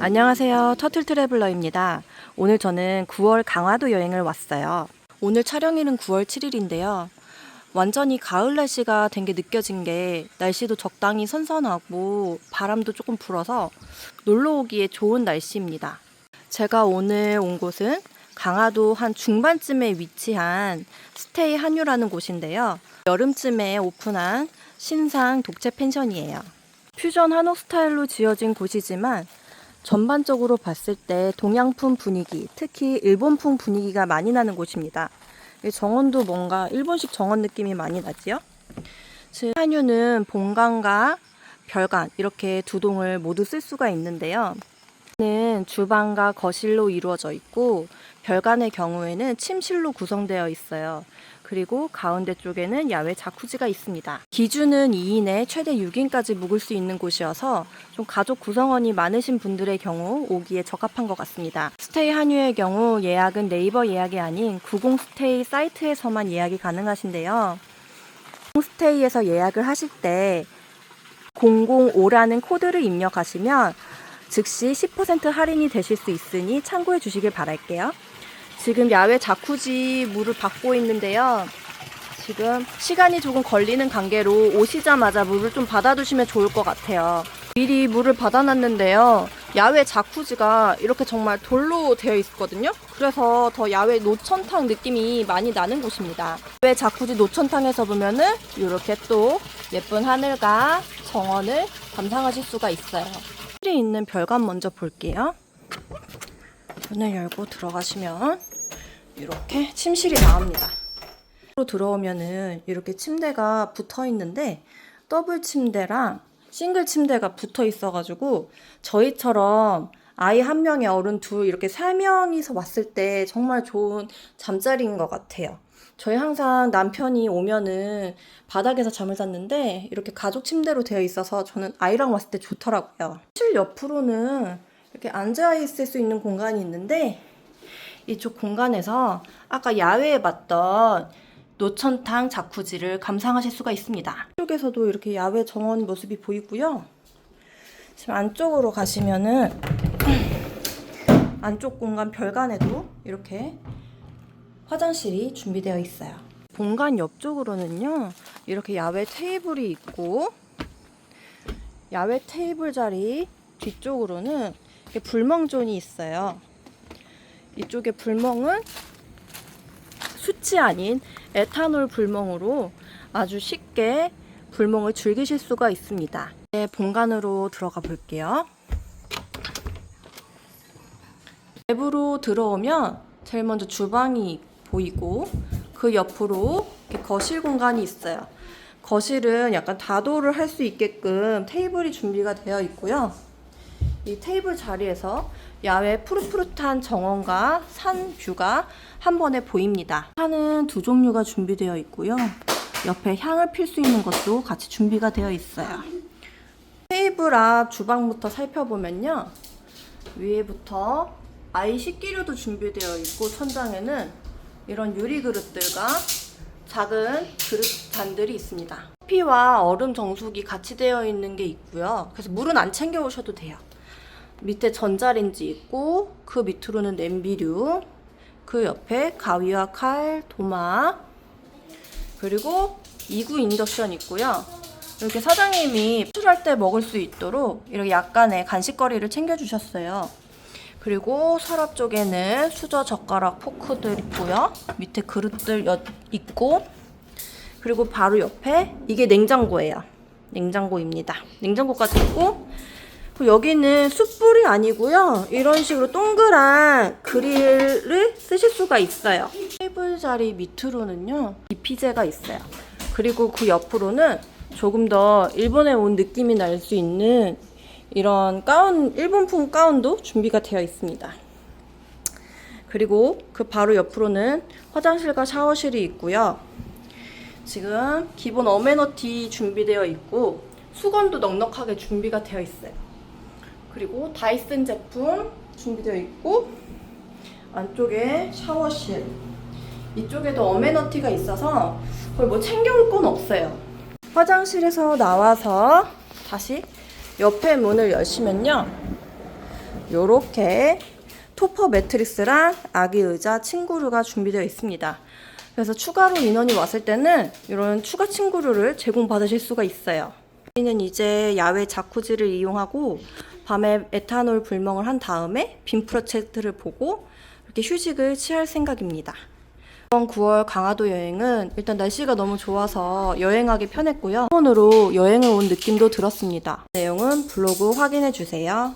안녕하세요. 터틀 트래블러입니다. 오늘 저는 9월 강화도 여행을 왔어요. 오늘 촬영일은 9월 7일인데요. 완전히 가을 날씨가 된 게 느껴진 게 날씨도 적당히 선선하고 바람도 조금 불어서 놀러 오기에 좋은 날씨입니다. 제가 오늘 온 곳은 강화도 한 중반쯤에 위치한 스테이 한유라는 곳인데요. 여름쯤에 오픈한 신상 독채 펜션이에요. 퓨전 한옥 스타일로 지어진 곳이지만 전반적으로 봤을 때 동양풍 분위기, 특히 일본풍 분위기가 많이 나는 곳입니다. 이 정원도 뭔가 일본식 정원 느낌이 많이 나지요? 즉, 한유는 본관과 별관 이렇게 두 동을 모두 쓸 수가 있는데요. 는 주방과 거실로 이루어져 있고 별관의 경우에는 침실로 구성되어 있어요. 그리고 가운데 쪽에는 야외 자쿠지가 있습니다. 기준은 2인에 최대 6인까지 묵을 수 있는 곳이어서 좀 가족 구성원이 많으신 분들의 경우 오기에 적합한 것 같습니다. 스테이 한유의 경우 예약은 네이버 예약이 아닌 90 스테이 사이트에서만 예약이 가능하신데요. 스테이에서 예약을 하실 때 005라는 코드를 입력하시면 즉시 10% 할인이 되실 수 있으니 참고해 주시길 바랄게요. 지금 야외 자쿠지 물을 받고 있는데요. 지금 시간이 조금 걸리는 관계로 오시자마자 물을 좀 받아두시면 좋을 것 같아요. 미리 물을 받아놨는데요. 야외 자쿠지가 이렇게 정말 돌로 되어 있거든요. 그래서 더 야외 노천탕 느낌이 많이 나는 곳입니다. 야외 자쿠지 노천탕에서 보면은 이렇게 또 예쁜 하늘과 정원을 감상하실 수가 있어요. 실에 있는 별관 먼저 볼게요. 문을 열고 들어가시면 이렇게 침실이 나옵니다. 로 들어오면은 이렇게 침대가 붙어 있는데 더블 침대랑 싱글 침대가 붙어 있어가지고 저희처럼 아이 한 명에 어른 둘 이렇게 세 명이서 왔을 때 정말 좋은 잠자리인 것 같아요. 저희 항상 남편이 오면은 바닥에서 잠을 잤는데 이렇게 가족 침대로 되어 있어서 저는 아이랑 왔을 때 좋더라고요. 실 옆으로는 이렇게 앉아 있을 수 있는 공간이 있는데 이쪽 공간에서 아까 야외에 봤던 노천탕 자쿠지를 감상하실 수가 있습니다. 이쪽에서도 이렇게 야외 정원 모습이 보이고요. 지금 안쪽으로 가시면은 안쪽 공간 별관에도 이렇게 화장실이 준비되어 있어요. 본관 옆쪽으로는요, 이렇게 야외 테이블이 있고, 야외 테이블 자리 뒤쪽으로는 불멍존이 있어요. 이쪽에 불멍은 수치 아닌 에탄올 불멍으로 아주 쉽게 불멍을 즐기실 수가 있습니다. 네, 본관으로 들어가 볼게요. 내부로 들어오면 제일 먼저 주방이 보이고 그 옆으로 거실 공간이 있어요. 거실은 약간 다도를 할 수 있게끔 테이블이 준비가 되어 있고요. 이 테이블 자리에서 야외 푸릇푸릇한 정원과 산 뷰가 한 번에 보입니다. 향은 두 종류가 준비되어 있고요. 옆에 향을 필 수 있는 것도 같이 준비가 되어 있어요. 테이블 앞 주방부터 살펴보면요. 위에부터 아이 식기류도 준비되어 있고 천장에는 이런 유리 그릇들과 작은 그릇 잔들이 있습니다. 커피와 얼음 정수기 같이 되어 있는 게 있고요. 그래서 물은 안 챙겨 오셔도 돼요. 밑에 전자레인지 있고 그 밑으로는 냄비류 그 옆에 가위와 칼, 도마 그리고 2구 인덕션 있고요. 이렇게 사장님이 수술할 때 먹을 수 있도록 이렇게 약간의 간식거리를 챙겨주셨어요. 그리고 서랍 쪽에는 수저, 젓가락, 포크들 있고요. 밑에 그릇들 여- 있고 그리고 바로 옆에 이게 냉장고예요. 냉장고입니다. 냉장고까지 있고 여기는 숯불이 아니고요. 이런 식으로 동그란 그릴을 쓰실 수가 있어요. 테이블 자리 밑으로는요. 디피제가 있어요. 그리고 그 옆으로는 조금 더 일본에 온 느낌이 날 수 있는 이런 가운, 일본풍 가운도 준비가 되어 있습니다. 그리고 그 바로 옆으로는 화장실과 샤워실이 있고요. 지금 기본 어메너티 준비되어 있고 수건도 넉넉하게 준비가 되어 있어요. 그리고 다이슨 제품 준비되어 있고 안쪽에 샤워실 이쪽에도 어메너티가 있어서 거의 뭐 챙겨올 건 없어요. 화장실에서 나와서 다시 옆에 문을 여시면요. 요렇게 토퍼 매트리스랑 아기 의자 친구류가 준비되어 있습니다. 그래서 추가로 인원이 왔을 때는 이런 추가 친구류를 제공받으실 수가 있어요. 저희는 이제 야외 자쿠지를 이용하고 밤에 에탄올 불멍을 한 다음에 빔 프로젝트를 보고 이렇게 휴식을 취할 생각입니다. 이번 9월 강화도 여행은 일단 날씨가 너무 좋아서 여행하기 편했고요. 일본으로 여행을 온 느낌도 들었습니다. 내용은 블로그 확인해 주세요.